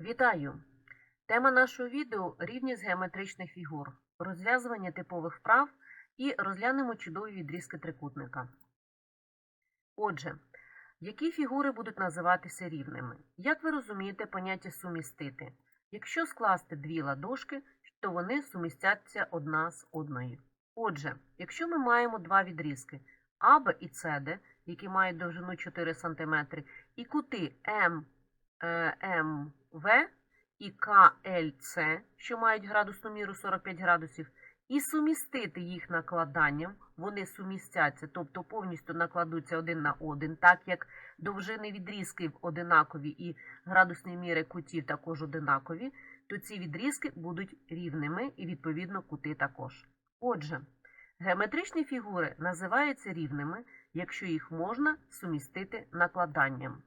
Вітаю! Тема нашого відео рівність геометричних фігур, розв'язування типових вправ і розглянемо чудові відрізки трикутника. Отже, які фігури будуть називатися рівними? Як ви розумієте поняття сумістити? Якщо скласти дві ладошки, то вони сумістяться одна з одною. Отже, якщо ми маємо два відрізки АБ і СД, які мають довжину 4 см, і кути М, МВ і КЛЦ, що мають градусну міру 45 градусів, і сумістити їх накладанням, вони сумістяться, тобто повністю накладуться один на один, так як довжини відрізків одинакові і градусні міри кутів також одинакові, то ці відрізки будуть рівними і, відповідно, кути також. Отже, геометричні фігури називаються рівними, якщо їх можна сумістити накладанням.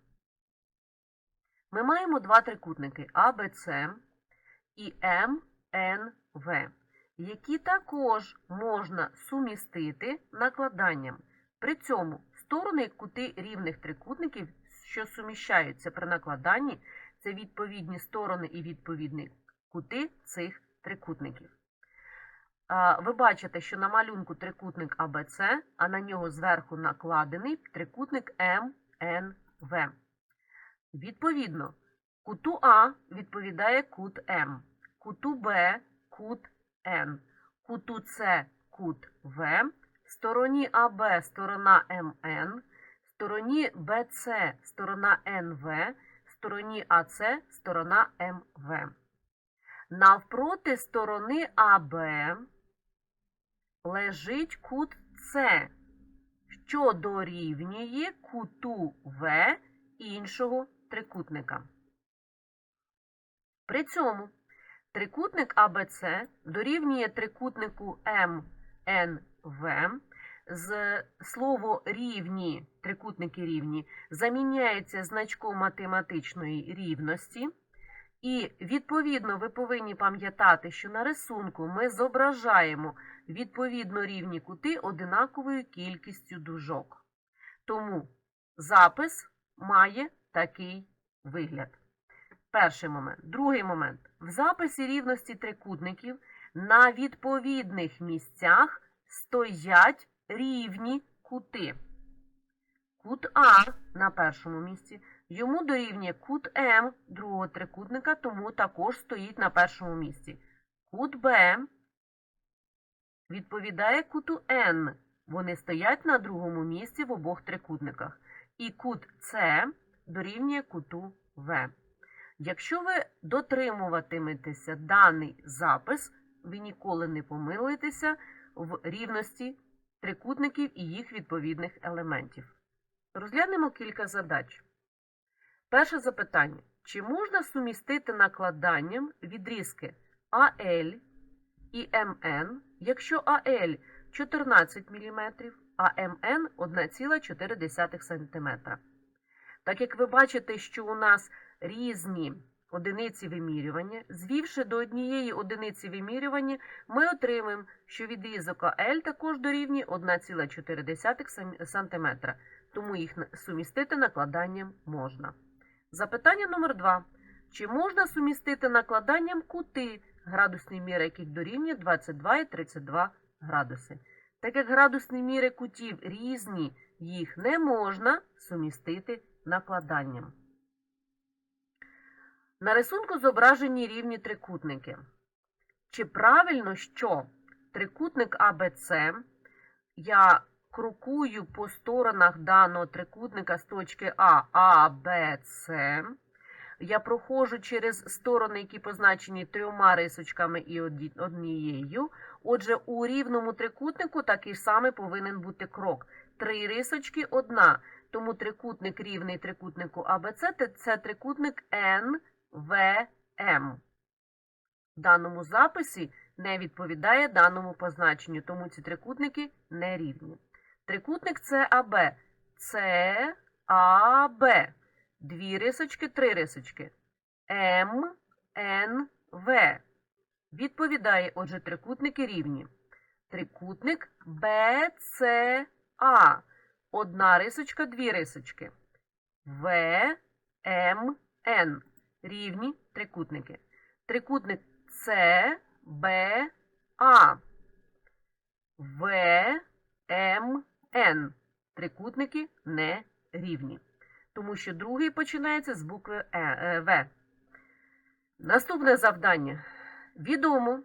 Ми маємо два трикутники АБЦ і МНВ, які також можна сумістити накладанням. При цьому сторони кути рівних трикутників, що суміщаються при накладанні, це відповідні сторони і відповідні кути цих трикутників. Ви бачите, що на малюнку трикутник АБЦ, а на нього зверху накладений трикутник МНВ. Відповідно, куту А відповідає кут М, куту Б кут Н, куту С кут В, стороні АБ сторона МН, стороні БЦ сторона НВ, стороні АЦ сторона МВ. Навпроти сторони АБ лежить кут С, що дорівнює куту В іншого трикутника. При цьому трикутник АБЦ дорівнює трикутнику МНВ. З слово рівні, трикутники рівні, заміняється значком математичної рівності. І, відповідно, ви повинні пам'ятати, що на рисунку ми зображаємо відповідно рівні кути одинаковою кількістю дужок. Тому запис має такий вигляд. Перший момент. Другий момент. В записі рівності трикутників на відповідних місцях стоять рівні кути. Кут А на першому місці, йому дорівнює кут М другого трикутника, тому також стоїть на першому місці. Кут Б відповідає куту Н. Вони стоять на другому місці в обох трикутниках. І кут С дорівнює куту В. Якщо ви дотримуватиметеся даний запис, ви ніколи не помилитеся в рівності трикутників і їх відповідних елементів. Розглянемо кілька задач. Перше запитання. Чи можна сумістити накладанням відрізки АЛ і МН, якщо АЛ 14 мм, а МН 1,4 см? Так як ви бачите, що у нас різні одиниці вимірювання, звівши до однієї одиниці вимірювання, ми отримаємо, що відрізок АЛ також дорівнює 1,4 см, тому їх сумістити накладанням можна. Запитання номер 2. Чи можна сумістити накладанням кути, градусні міри яких дорівнює 22 і 32 градуси? Так як градусні міри кутів різні, їх не можна сумістити накладанням. На рисунку зображені рівні трикутники. Чи правильно, що трикутник АБЦ я крокую по сторонах даного трикутника з точки А, А, Б, С. Я проходжу через сторони, які позначені трьома рисочками і однією. Отже, у рівному трикутнику такий самий повинен бути крок. Три рисочки, одна. Тому трикутник рівний трикутнику АБЦ це трикутник НВМ. В даному записі не відповідає даному позначенню, тому ці трикутники не рівні. Трикутник САБ. САБ. Дві рисочки, три рисочки. М, Відповідає, отже, трикутники рівні. Трикутник БЦА. Одна рисочка, дві рисочки. В, М, Н. Рівні трикутники. Трикутник С, Б, А. В, М, Н. Трикутники не рівні. Тому що другий починається з букви е, е, В. Наступне завдання. Відомо,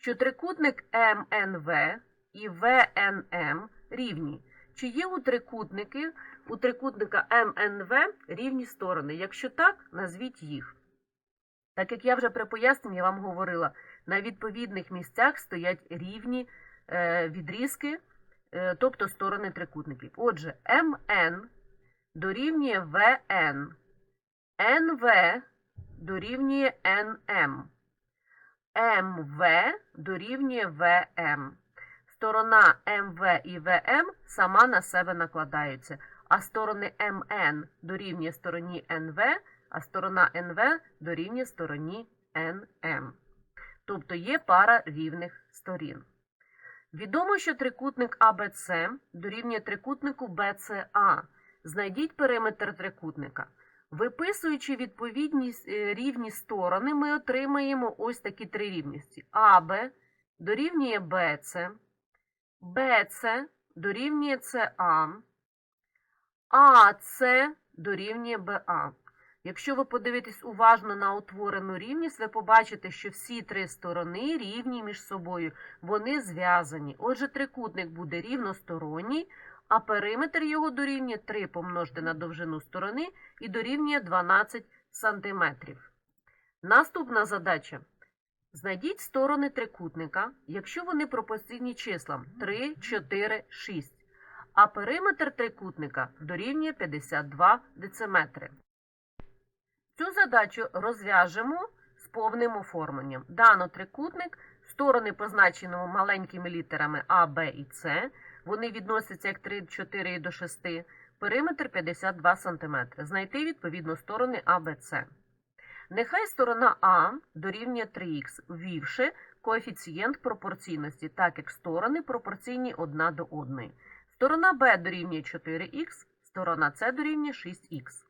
що трикутник МНВ і ВНМ рівні. Чи є у трикутники, у трикутника МНВ рівні сторони? Якщо так, назвіть їх. Так як я вже при поясненні вам говорила, на відповідних місцях стоять рівні е, відрізки, е, тобто сторони трикутників. Отже, МН дорівнює ВН, НВ дорівнює НМ, МВ дорівнює ВМ. Сторона МВ і ВМ сама на себе накладаються, а сторони МН дорівнює стороні НВ, а сторона НВ дорівнює стороні НМ. Тобто є пара рівних сторін. Відомо, що трикутник АБЦ дорівнює трикутнику БЦА. Знайдіть периметр трикутника. Виписуючи відповідні е, рівні сторони, ми отримаємо ось такі три рівності. АБ дорівнює БЦ, БЦ дорівнює СА, АЦ дорівнює БА. Якщо ви подивитесь уважно на утворену рівність, ви побачите, що всі три сторони рівні між собою, вони зв'язані. Отже, трикутник буде рівносторонній, а периметр його дорівнює 3 помножити на довжину сторони і дорівнює 12 см. Наступна задача. Знайдіть сторони трикутника, якщо вони пропорційні числам 3, 4, 6, а периметр трикутника дорівнює 52 дециметри. Цю задачу розв'яжемо з повним оформленням. Дано трикутник, сторони позначені маленькими літерами А, Б і С. Вони відносяться як 3, 4 і до 6. Периметр 52 см. Знайти відповідно сторони А, Б, С. Нехай сторона А дорівнює 3х, ввівши коефіцієнт пропорційності, так як сторони пропорційні одна до одної. Сторона Б дорівнює 4х, сторона С дорівнює 6х.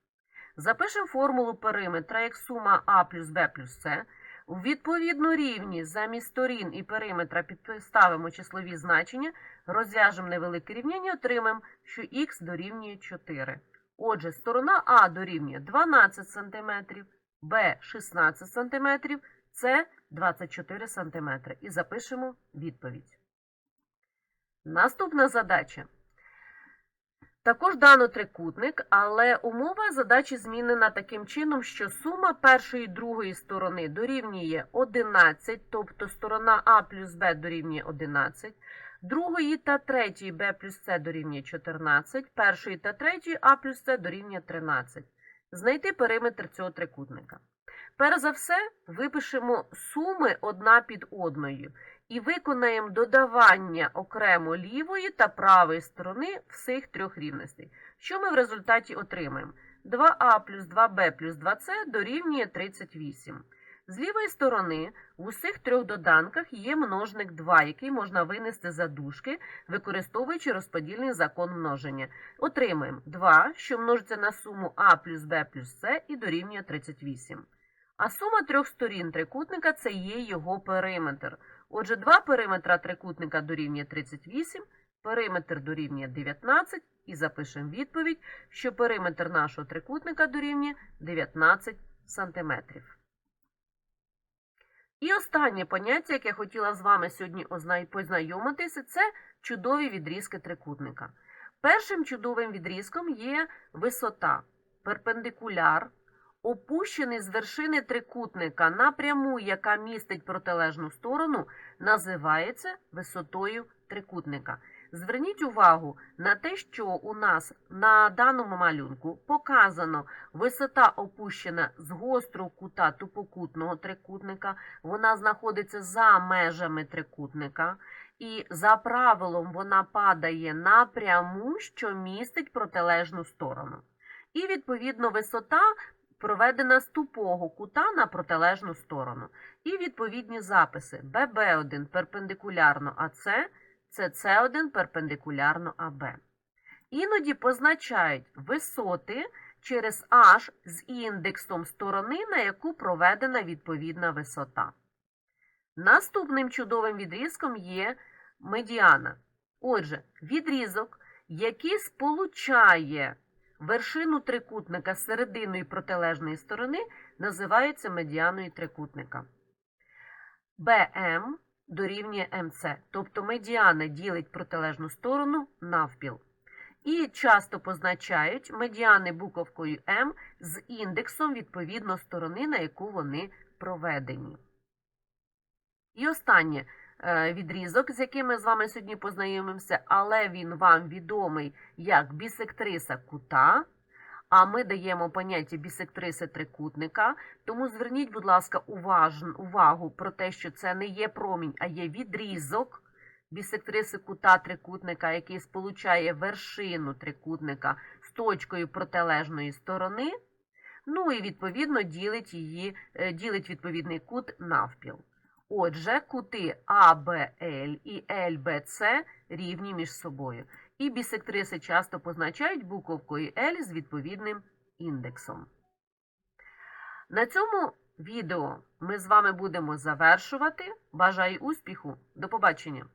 Запишемо формулу периметра як сума А плюс Б плюс С. У відповідну рівність замість сторін і периметра підставимо числові значення, розв'яжемо невелике рівняння, отримаємо, що х дорівнює 4. Отже, сторона А дорівнює 12 см, Б 16 см, С 24 см. І запишемо відповідь. Наступна задача. Також дано трикутник, але умова задачі змінена таким чином, що сума першої і другої сторони дорівнює 11, тобто сторона А плюс Б дорівнює 11, другої та третьої Б плюс С дорівнює 14, першої та третьої А плюс С дорівнює 13. Знайти периметр цього трикутника. Перш за все, випишемо суми одна під одною і виконаємо додавання окремо лівої та правої сторони всіх трьох рівностей. Що ми в результаті отримаємо? 2а плюс 2b плюс 2c дорівнює 38. З лівої сторони в усіх трьох доданках є множник 2, який можна винести за дужки, використовуючи розподільний закон множення. Отримаємо 2, що множиться на суму а плюс b плюс c і дорівнює 38. А сума трьох сторін трикутника це є його периметр. Отже, два периметра трикутника дорівнює 38, периметр дорівнює 19 і запишемо відповідь, що периметр нашого трикутника дорівнює 19 см. І останнє поняття, яке я хотіла з вами сьогодні познайомитися, це чудові відрізки трикутника. Першим чудовим відрізком є висота, перпендикуляр, опущений з вершини трикутника напряму, яка містить протилежну сторону, називається висотою трикутника. Зверніть увагу на те, що у нас на даному малюнку показано висота опущена з гострого кута тупокутного трикутника, вона знаходиться за межами трикутника, і за правилом вона падає напряму, що містить протилежну сторону. І, відповідно, висота проведена з тупого кута на протилежну сторону. І відповідні записи ББ1 перпендикулярно АЦ, СС1 перпендикулярно АБ. Іноді позначають висоти через H з індексом сторони, на яку проведена відповідна висота. Наступним чудовим відрізком є медіана. Отже, відрізок, який сполучає вершину трикутника з серединою протилежної сторони, називається медіаною трикутника. БМ дорівнює МЦ, тобто медіана ділить протилежну сторону навпіл. І часто позначають медіани буковкою М з індексом відповідно сторони, на яку вони проведені. І останнє е, відрізок, з яким ми з вами сьогодні познайомимося, але він вам відомий як бісектриса кута. А ми даємо поняття бісектриси трикутника. Тому зверніть, будь ласка, уважн- увагу про те, що це не є промінь, а є відрізок бісектриси кута трикутника, який сполучає вершину трикутника з точкою протилежної сторони. Ну і відповідно ділить її, е, ділить відповідний кут навпіл. Отже, кути АБЛ і ЛБЦ рівні між собою. І бісектриси часто позначають буковкою L з відповідним індексом. На цьому відео ми з вами будемо завершувати. Бажаю успіху! До побачення!